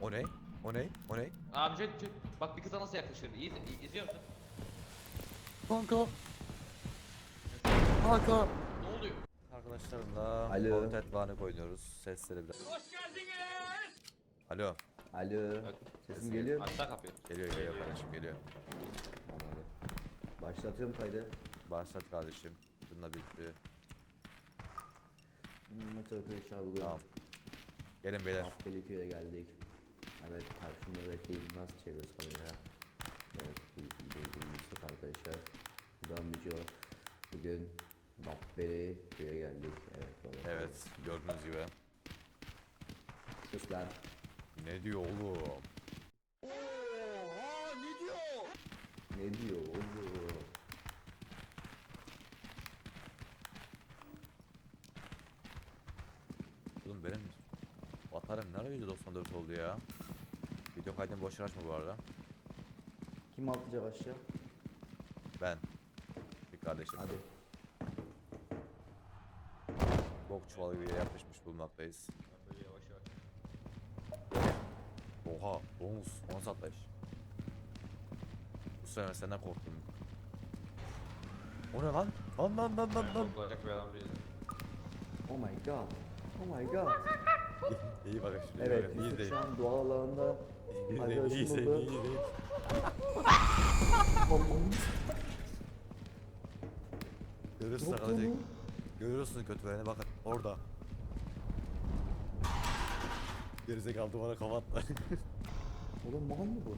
O ne? O ne? O ne? Abi jet, jet. Bak bir kıza nasıl yaklaşır. İyi, iyi izliyor musun? Kanka. Kanka. Ne oluyor? Arkadaşlarımla Alo. Content Vanik oynuyoruz. Sesleri biraz. Hoş geldiniz. Alo. Alo. Sesim geliyor mu? Açsana kapıyı. Geliyor geliyor kardeşim geliyor. Başlatıyorum kaydı. Başlat kardeşim. Bununla bitti. Maç arkadaşlar bugün Tamam. Gelin beyler. Affeliköy'e geldik. Evet karşımda rakibim nasıl çeviriyoruz kameraya? Evet bu Yusuf arkadaşlar. Buradan video. Bugün Babberi köye geldik. Evet baba. Evet gördüğünüz gibi. Sus lan. Ne diyor oğlum? Ne diyor oğlum? Oğlum benim Atarım nerede %94 oldu ya? Video kaydını boş açma bu arada. Kim atlayacak aşağı? Ben. Bir kardeşim. Hadi. Bok çuvalı gibi yapışmış bulunmaktayız. Böyle yavaş yavaş. Oha, bonus, bonus atlayış. Bu sefer senden korktum. O ne lan? Lan lan lan lan lan. Korkulacak bir adam değil. Oh my god. Oh my god. iyi bakın şimdi. Evet bakın, iyi Yusuf şu an doğal alanda İyi izleyin, iyi arkadaşım izleyin, buldu. iyi izleyin. Allah'ım. Görüyorsunuz Yok arkadaşlar. lan Görüyorsunuz kötülerini bakın orada. Gerizekalı duvara kafa attı. Oğlum mal mı bu?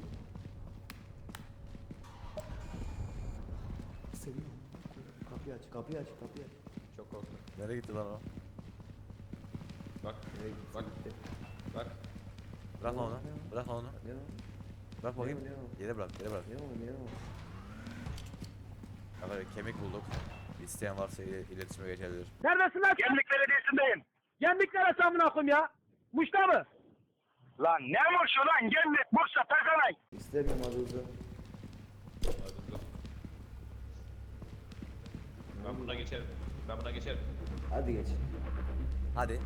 Seviyorum. Kapıyı aç, kapıyı aç, kapıyı aç. Çok korktum. Nereye gitti lan o? Bak, Nereye gitti? Bak. gitti? Bak. Bırak lan onu. Bırak lan onu. Bırak bakayım. Yere bırak, yere bırak. Arkadaşlar kemik bulduk. İsteyen varsa il- iletişime geçebilir. Neredesin lan? Gemlik Belediyesi'ndeyim. Gemlik neresi amına koyayım ya? Muş'ta mı? Lan ne Muş'u lan? Gemlik, Bursa, Pekanay. İstemiyorum adı hızı. Hadi dur. Ben buna geçerim. Ben buna geçerim. Hadi geç. Hadi.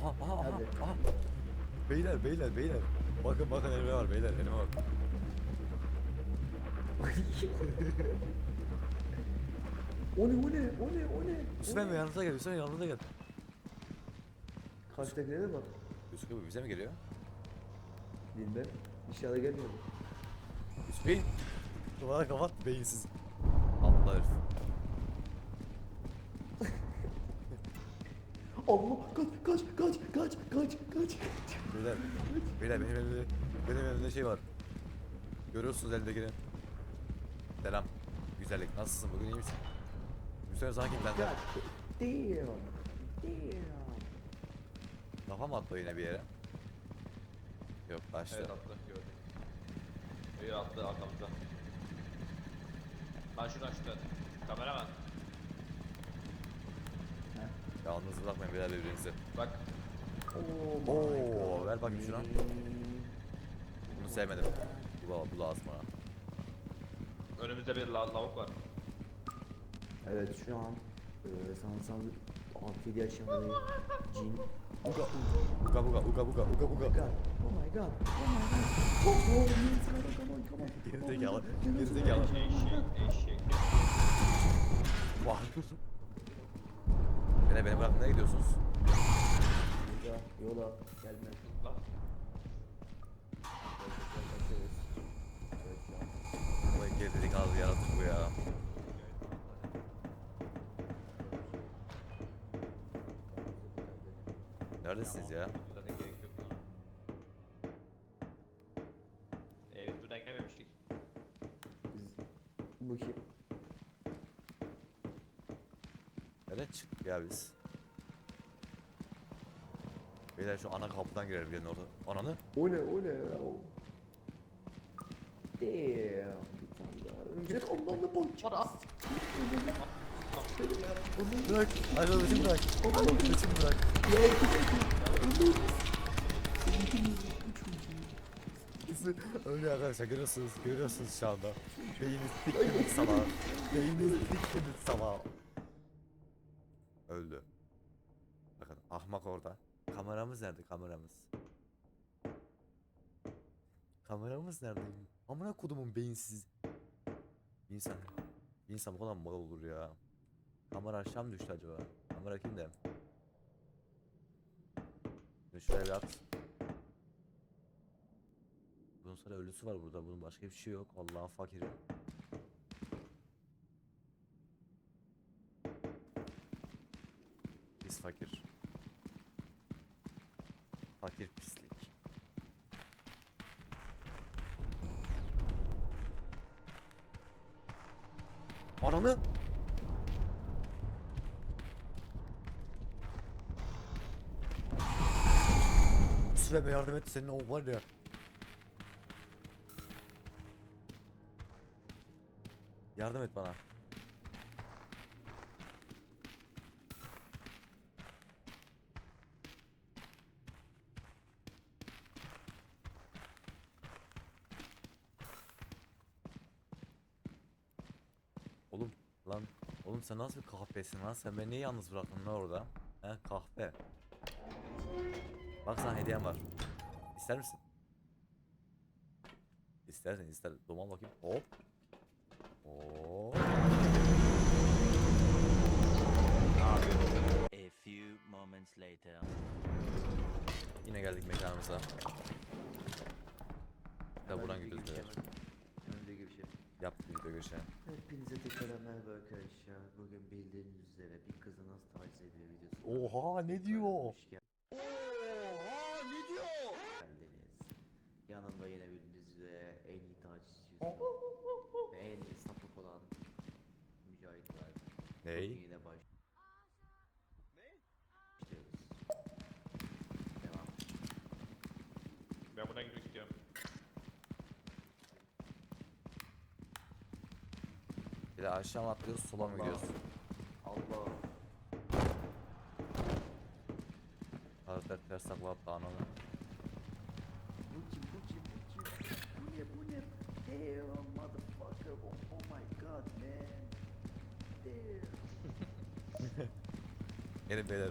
Aha, aha, aha, Hadi. aha. Beyler, beyler, beyler. Bakın bakın elime var beyler, elime bak. o ne, o ne, o ne, o ne? Hüsnü mi yanınıza gel, Hüsnü yanınıza gel. Karşıdakilere bak. Hüsnü bu bize mi geliyor? Bilmem. İnşallah gelmiyor. Hüsnü. Duvara kapat, beyinsiz. Aptal herif. Allah kaç kaç kaç kaç kaç kaç. Beyler, beyler benim elimde, benim elimde şey var. Görüyorsunuz elimdekini. Selam. Güzellik, nasılsın bugün iyi misin? Hüsnü sakin ben de. Damn. Damn. Kafa mı attı yine bir yere? Yok, başta. Evet attı gördüm. İyi attı arkamızda. Lan şuradan şuradan. Kameraman. Yalnız bırakmayın beyler birbirinizi. Bak. Oh Oo, ver bakayım şuna. Bunu sevmedim. Bu, bu lazım bana. Önümüzde bir la lavuk var. Evet şu an e, sanatsal 6-7 yaşında bir cin. Uga uga uga uga uga uga Oh my uga. god. Oh my god. Oh my god. Oh, oh, yes, come on, come on. Gerizekalı. Gerizekalı. Eşek, eşek. Vah. Beni beni bırakın nereye gidiyorsunuz? Burada yola gelme. Lan. Bu gerizekalı yaratık bu ya. Neredesiniz ya? Evet buradan gelmemiştik. Biz bu kim? Nereden çıktık ya biz? Beyler şu ana kapıdan girelim gelin orada. Ananı. O ne o ne ya? o? Damn. Bir daha. Örümcek Allah'ını boş. Para. Bırak. Arkadaşım bırak. Arkadaşım bırak. Öyle arkadaşlar görüyorsunuz, görüyorsunuz şu anda. Beyniniz dikkiniz sabah. Beyniniz dikkiniz sabah. Öldü. Bakın ahmak orada. Kameramız nerede kameramız? Kameramız nerede? Amına kodumun beyinsiz. Bir insan. İnsan bu kadar mal olur ya. Kamera aşağı mı düştü acaba? Kamera kimde? Şuraya bir at. Bunun sonra ölüsü var burada. Bunun başka bir şey yok. Allah'ın fakiri. Fakir. Fakir Ananı! Süleyman yardım et senin o var ya. Yardım et bana. Oğlum lan oğlum sen nasıl bir kahpesin lan sen beni niye yalnız bıraktın lan orada? He kahpe. Bak sana hediyem var. İster misin? İstersen ister. Domal bakayım. Hop. Hop. A few moments later. Yine geldik mekanımıza. Ya buradan gidiyoruz beyler. Önce gibi şey. Yaptık video görüşe. Hepinize tekrar merhaba arkadaşlar. Bugün bildiğiniz üzere bir kızı nasıl taciz ediyor videosu. Oha ne diyor? Hoş gel- geldiniz. Yanımda yine bildiğiniz üzere en iyi tacizci ve en iyi sapık olan Mücahit var. Ney? Yine baş. Başlıyoruz. Devam. Ben buradan gitmek istiyorum. Bir de aşağı mı atlıyoruz sola mı Allah. gidiyoruz? Allah. Karakter ters takla attı ananı. Bu kim bu kim bu kim? Bu ne bu ne? Damn motherfucker. Oh, oh my god man. Damn. Gelin beyler.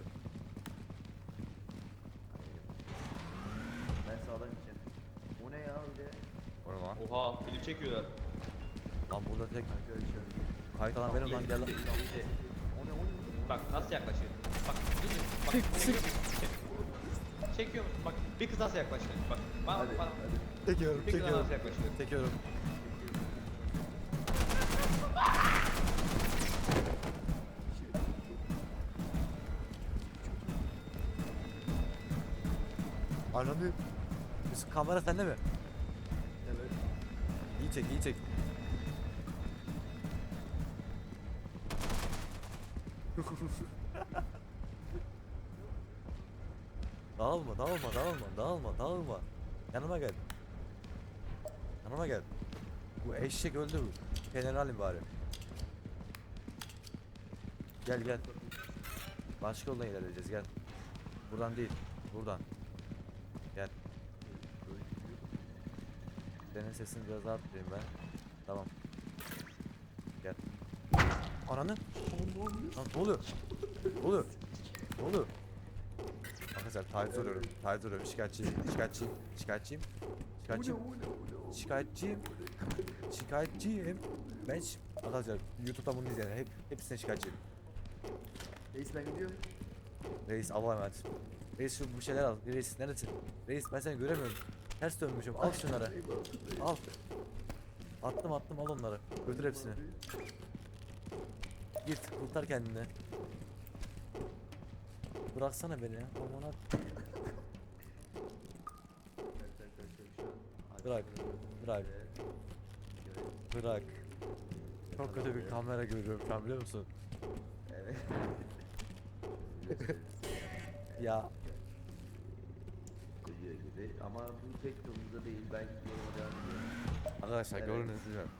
Ben sağdan gideceğim. O ne ya öyle? Oha film çekiyorlar. Lan burada tek Arkadaşlar. Kayıt alan benim lan gel lan. Bak nasıl yaklaşıyor. Bak değil mi? Bak çekiyor musun? Çekiyor musun? Bak bir kız nasıl yaklaşıyor. Bak bana Hadi bana. hadi. Çekiyorum Bir kız nasıl yaklaşıyor. Çekiyorum. Ananı. Yusuf kamera sende mi? Evet. İyi çek, iyi çek. Dağılma, dağılma, dağılma, dağılma, dağılma. Yanıma gel. Yanıma gel. Bu eşek öldü bu. Kenara alayım bari. Gel gel. Başka yoldan ilerleyeceğiz gel. Buradan değil. Buradan. Gel. Senin sesini biraz daha arttırayım ben. Tamam. Ananı. Lan ne oluyor? Ne oluyor? Ne oluyor? Arkadaşlar taciz oluyorum. Taciz oluyorum. Şikayetçiyim. Şikayetçiyim. Şikayetçiyim. Şikayetçiyim. Şikayetçiyim. Şikayetçiyim. Ben şi- Arkadaşlar YouTube'da bunu izleyen hep, hepsine şikayetçiyim. Reis ben gidiyorum. Reis Allah'a emanet. Reis şu bu şeyler al. Reis neredesin? Reis ben seni göremiyorum. Ters dönmüşüm. Al şunları. Al. Attım attım al onları. Götür hepsini. Git kurtar kendini. Bıraksana beni ya. Aman Bırak, bırak. Bırak. Çok kötü bir kamera görüyorum şu an biliyor musun? Evet. Ya gibi ama bu pek yolunda değil. Ben yoluma devam ediyorum. arkadaşlar Evet. gördünüz değil mi?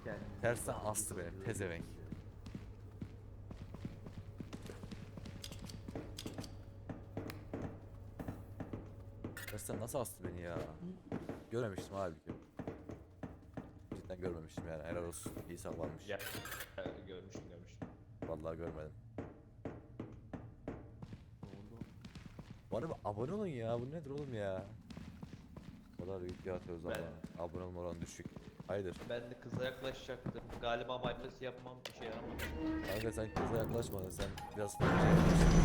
Tersten astı yolunda pezevenk. Görüşürüz. Tersten nasıl astı beni ya? Görmemiştim halbuki. Cidden görmemiştim yani helal olsun. İyi saklanmış. Ya. Görmüştüm görmüştüm. Vallahi görmedim. Bu arada abone olun ya. Bu nedir oğlum ya? kadar video atıyoruz Ben- ama abone olma oranı düşük. Hayırdır? Ben de kıza yaklaşacaktım. Galiba bypass yapmam bir şey yaramadı. Kanka sen kıza yaklaşmadın sen biraz fazla şey yaklaştın.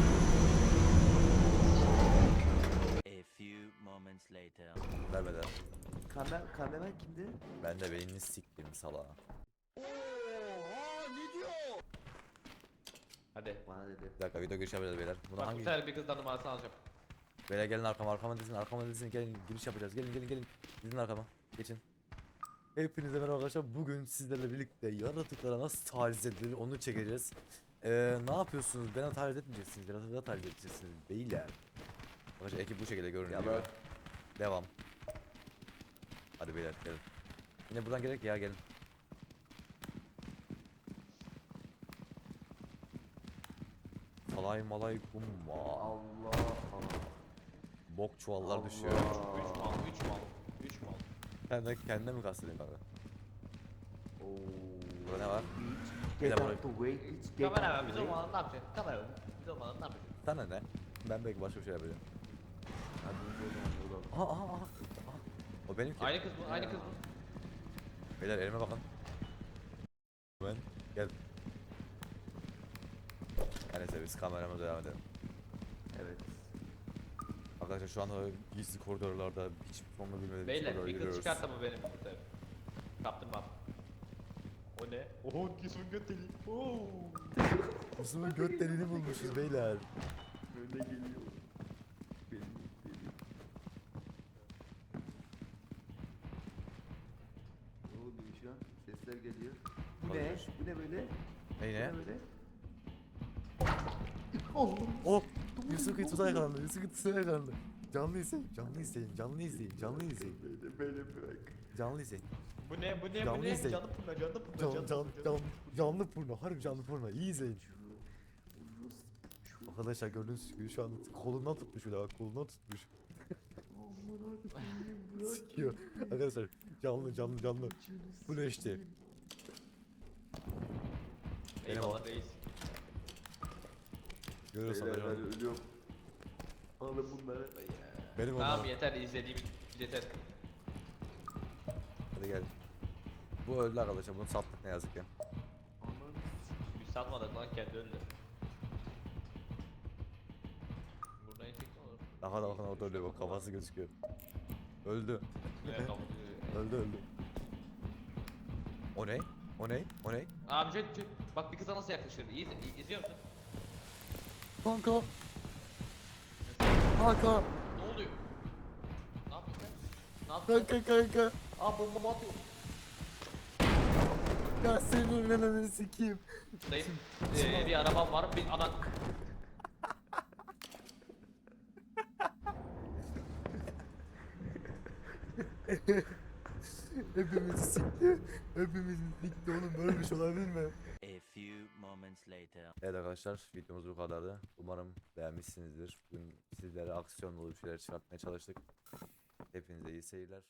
A few moments later. Vermeden. Kamer, kameraman kimdi? Ben de beynini siktim salağa. Hadi. Bana dedi. Bir dakika video giriş yapacağız beyler. Buna Bak bu hangi... sefer bir kızdan numarasını alacağım. Beyler gelin arkama arkama dizin arkama dizin gelin giriş yapacağız. Gelin gelin gelin. Dizin arkama. Geçin. Hepinize merhaba arkadaşlar. Bugün sizlerle birlikte yaratıklara nasıl taciz edilir onu çekeceğiz. Ee, ne yapıyorsunuz? Bana taciz etmeyeceksiniz. Yaratıklara taciz edeceksiniz. Beyler. Arkadaşlar ekip bu şekilde görünüyor. Yalan. Devam. Hadi beyler gelin. Yine buradan gerek ya gelin. Salayım alaykum. Allah Allah. Bok çuvallar Allah. düşüyor. 3 mal, 3 mal, 3 mal. Sen de kendine mi kastediyorsun kanka? Oo. Burada ne var? Bir de Get Kamera ver, biz olmadan ne yapacaksın? Kamera ver, biz olmadan ne yapacaksın? Sana ne? Ben belki başka bir şey yapacağım. Hadi. Aha aha aha. aha. O benim ki. Aynı kız bu, aynı kız bu. Beyler elime bakın. Ben gel. Her neyse biz kameramıza devam edelim. Evet. Arkadaşlar şu anda gizli koridorlarda hiç sonunu bilmediğimiz Beyler koridora bir kız giriyoruz. çıkarsa bu benim kurtarım. Kaptım bak. O ne? Oho kisun göteli. Oo. Müslüm'ün göt deliğini bulmuşuz beyler. Böyle geliyor. Benim benim. Ne oluyor şu an? Sesler geliyor. Bu ne? Bu ne böyle? Ney ne? Bu ne böyle? Oğlum. Oh! Yusuf kıyısına yakalandı. Yusuf kıyısına yakalandı. Canlı izleyin, canlı izleyin, canlı izleyin, canlı izleyin, Böyle böyle bırak. canlı izleyin. Bu ne bu ne Canlı bu ne? izleyin. Canlı pırna canlı pırna Can, canlı can, pırna, can, canlı porno, harbi canlı porno. İyi izleyin. Arkadaşlar gördüğünüz gibi şu an kolundan tutmuş bile bak kolundan tutmuş. Sikiyor. Arkadaşlar canlı canlı canlı. Bu ne işte? Eyvallah reis. Görüyorsan Beyler benim, ben ölüyorum. Alın bunları. benim Tamam onlar. yeter izlediğim yeter. Hadi gel. Bu öldü arkadaşlar bunu sattık ne yazık ki. Biz satmadık lan kendi öldü. Buradan çekti olur. Daha da bakın orada ölüyor bak kafası gözüküyor. Öldü. Evet, tamam. Öldü öldü. O ne? O ne? O ne? Abi şey, şey, bak bir kıza nasıl yaklaşır? İyi, iyi izliyor musun? Kanka. Kanka. Ne oluyor? Ne yaptın sen? Ne yaptın? Kanka kanka. Aa bomba mı atıyor? Ya senin önünü sikeyim. Dayım ee, bir arabam var bir ana... Hepimizi sikti. Hepimizi sikti oğlum böyle bir şey olabilir mi? Few moments later. Evet arkadaşlar videomuz bu kadardı. Umarım beğenmişsinizdir. Bugün sizlere aksiyon dolu bir şeyler çıkartmaya çalıştık. Hepinize iyi seyirler.